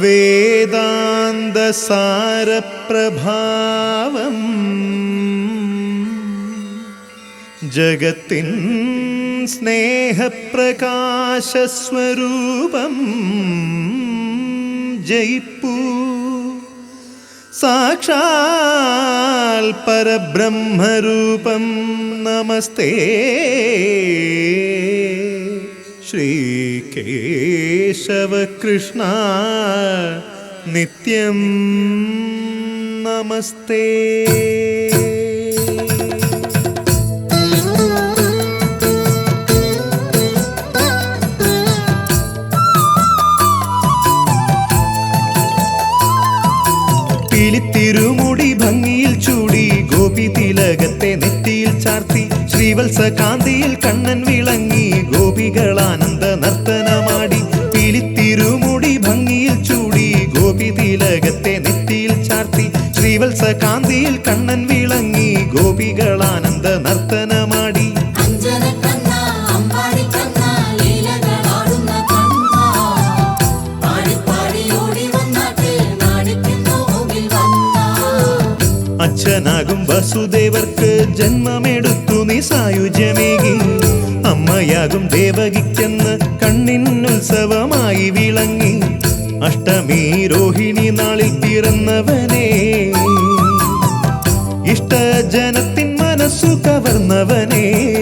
वेदान्तसारप्रभावम् जगतिन् स्नेहप्रकाशस्वरूपं जयपु साक्षा परब्रह्मरूपं नमस्ते। ശ്രീകേശവകൃഷ്ണ. നിത്യം നമസ്തേ. തിലകത്തെ നെറ്റിയിൽ ചാർത്തി ശ്രീവത്സ കാന്തിയിൽ കണ്ണൻ വിളങ്ങി ഗോപികളാനന്ദ നർത്തനമാടി പിലിത്തിരുമുടി ഭംഗിയിൽ ചൂടി ഗോപി തിലകത്തെ നെറ്റിയിൽ ചാർത്തി ശ്രീവത്സ കാന്തിയിൽ കണ്ണൻ വിളങ്ങി ഗോപികളാനന്ദ നർത്തനമാടി അച്ഛനാകും വസുദേവർക്ക്. ജന്മമെടുത്തു നീ സായുജ്യമേകി. അമ്മയാകും ദേവകിക്കെന്ന് കണ്ണിനുത്സവമായി വിളങ്ങി. അഷ്ടമി രോഹിണി നാളിൽ പിറന്നവനെ. ഇഷ്ടജനത്തിൻ മനസ്സു കവർന്നവനേ.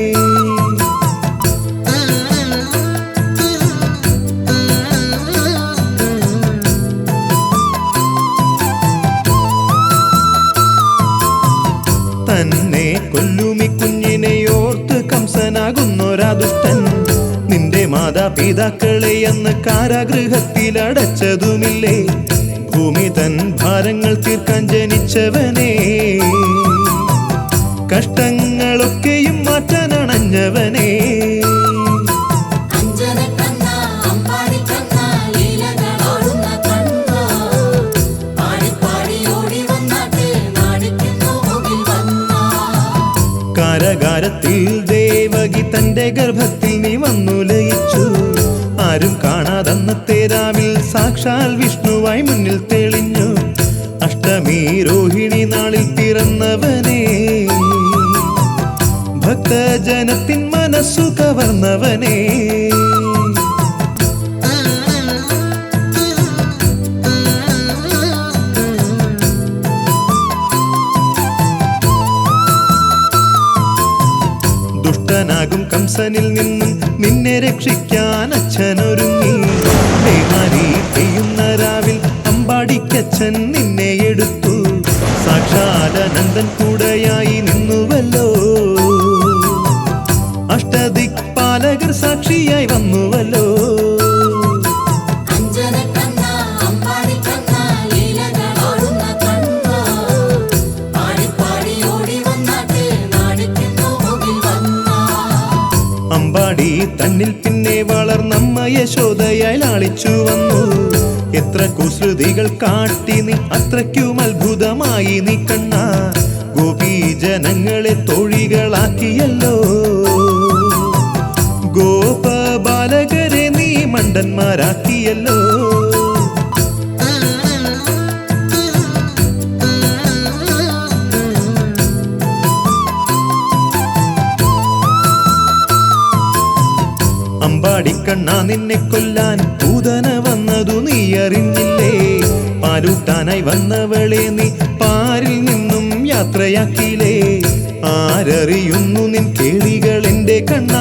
മാതാപിതാക്കളെ അന്ന് കാരാഗൃഹത്തിൽ അടച്ചതുമില്ലേ? ഭൂമി തൻ ഭാരങ്ങൾ തീർക്കാൻ ജനിച്ചവനെ. കഷ്ടങ്ങളൊക്കെയും മാറ്റാൻ കാരകാരത്തിൽ ദേവകി തന്റെ ഗർഭത്തിൽ നീ വന്നു ലയിച്ചു. ആരും കാണാതന്നത്തെ രാവിൽ സാക്ഷാൽ വിഷ്ണുവായി മുന്നിൽ തെളിഞ്ഞു. അഷ്ടമി രോഹിണി നാളിൽ പിറന്നവനെ. ഭക്തജനത്തിൻ മനസ്സു കവർന്നവനേ. കംസനിൽ നിന്നും നിന്നെ രക്ഷിക്കാൻ അച്ഛനൊരുങ്ങി. ബേഹാരി പെയ്യുന്ന രാവിൽ അമ്പാടിക്കച്ഛൻ നിന്നെ എടുത്തു. സാക്ഷാലനന്ദൻ കൂടെയായി നിന്നുവല്ലോ. അഷ്ടദിക്പാലകർ സാക്ഷിയായി വന്നുവല്ലോ. അമ്പാടി തന്നിൽ പിന്നെ വളർന്നമ്മ യശോദയായി ലാളിച്ചു വന്നു. എത്ര കുസൃതികൾ കാട്ടി നീ അത്രയ്ക്കും അത്ഭുതമായി നീ കണ്ണ. ഗോപി ജനങ്ങളെ തൊഴികളാക്കിയല്ലോ. ഗോപ ബാലകരെ നീ മണ്ടന്മാരാക്കിയല്ലോ. അമ്പാടിക്കണ്ണ നിന്നെ കൊല്ലാൻ പൂതന വന്നതു നീ അറിഞ്ഞില്ലേ? പാലൂട്ടാനായി വന്നവളെ നീ പാരിൽ നിന്നും യാത്രയാക്കിയില്ലേ? ആരറിയുന്നു നിൻ കേളികൾ കണ്ണാ കണ്ണ?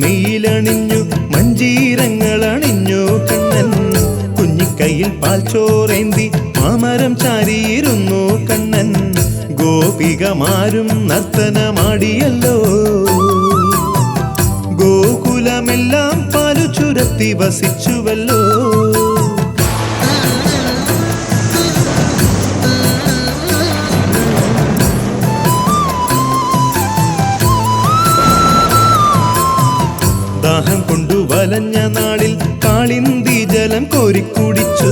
മെയിലണിഞ്ഞു മഞ്ചീരങ്ങൾ അണിഞ്ഞു കണ്ണൻ. കുഞ്ഞിക്കൈയിൽ പാൽ ചോറേന്തി മാമരം ചാരിയിരുന്നു കണ്ണൻ. ഗോപികമാരും നർത്തനമാടിയല്ലോ. ഗോകുലമെല്ലാം പാലു ചുരത്തി വസിച്ചുവല്ലോ. ദാഹം കൊണ്ടു വലഞ്ഞ നാളിൽ കാളിന്തി ജലം കോരിക്കുടിച്ചു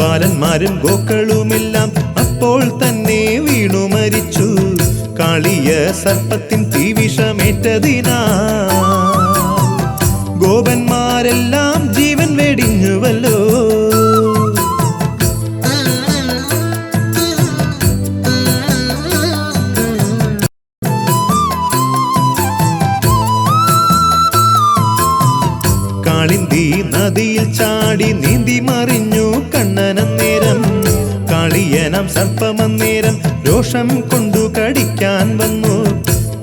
ബാലന്മാരും ഗോക്കളുമെല്ലാം അപ്പോൾ തന്നെ വീണു മരിച്ചു. കാളിയ സർപ്പത്തിൻ തീവിഷമേറ്റതിനാ ചാടി നീന്തി മറിഞ്ഞു കണ്ണനന്നേരം കാളിയനം സർപ്പമന്നേരം രോഷം കൊണ്ടു കടിക്കാൻ വന്നു.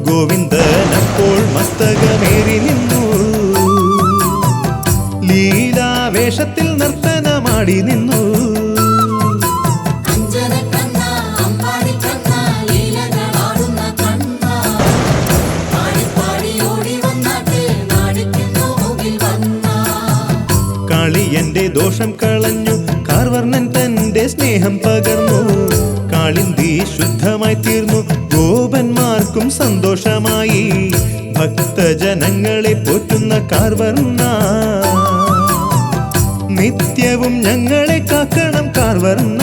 ഗോവിന്ദൻ അപ്പോൾ മസ്തകമേറി നിന്നു. ലീലാവേഷത്തിൽ നർത്തനമാടി നിന്നു. ദോഷം കളഞ്ഞു. കാർവർണൻ തന്റെ സ്നേഹം പകർന്നു. കാളിന്തി ശുദ്ധമായി തീർന്നു. ഗോപന്മാർക്കും സന്തോഷമായി. ഭക്തജനങ്ങളെ പോറ്റുന്ന കാർവർണ നിത്യവും ഞങ്ങളെ കാക്കണം കാർവർണ